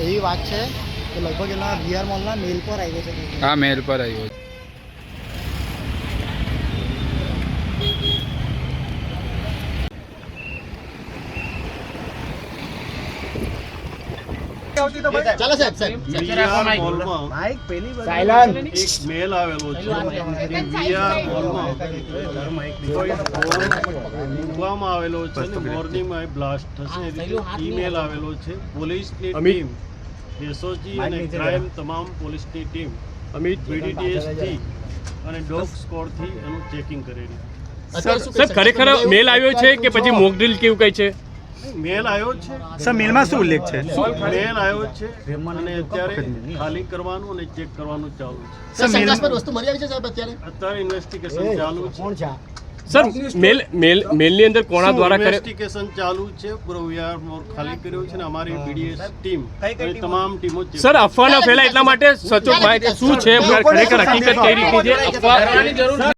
એવી વાત છે કે લગભગ એના વીઆર મોલના મેલ પર આવ્યો છે આ મેલ પર આવ્યો છે. ચાલો સાહેબ સાહેબ VR મોલમાં સાયલન્ટ એક મેલ આવેલો છે આવેલો છે ને મોર્નિંગમાં બ્લાસ્ટ થશે ઈમેલ આવેલો છે પોલીસની ટીમ એસઓજી અને ક્રાઇમ તમામ પોલીસની ટીમ અમિત બીડીટીએસથી અને ડોગ સ્કોડથી એનું ચેકિંગ કરેલી. સાહેબ ખરેખર મેલ આવ્યો છે કે પછી મોક ડ્રીલ કેવું કઈ છે? મેલ આવ્યો છે. સર મેલમાં શું ઉલ્લેખ છે? મેલ આવ્યો છે અને અત્યારે ખાલી કરવાનું અને ચેક કરવાનું ચાલુ છે. સર શંકાસ્પદ વસ્તુ મળી આવી છે સાહેબ અત્યારે? અત્યારે ઇન્વેસ્ટિગેશન ચાલુ છે. કોણ છે આ? સર મેલ મેલ મેલની અંદર કોના દ્વારા કરે ઇન્વેસ્ટિગેશન ચાલુ છે પૂરો મોર ખાલી કર્યો છે ને અમારી બીડીએસ ટીમ અને તમામ ટીમો સર અફવાના ફેલા એટલા માટે સચોટ માહિતી શું છે? ખરેખર હકીકત કઈ રીતની છે? અફવા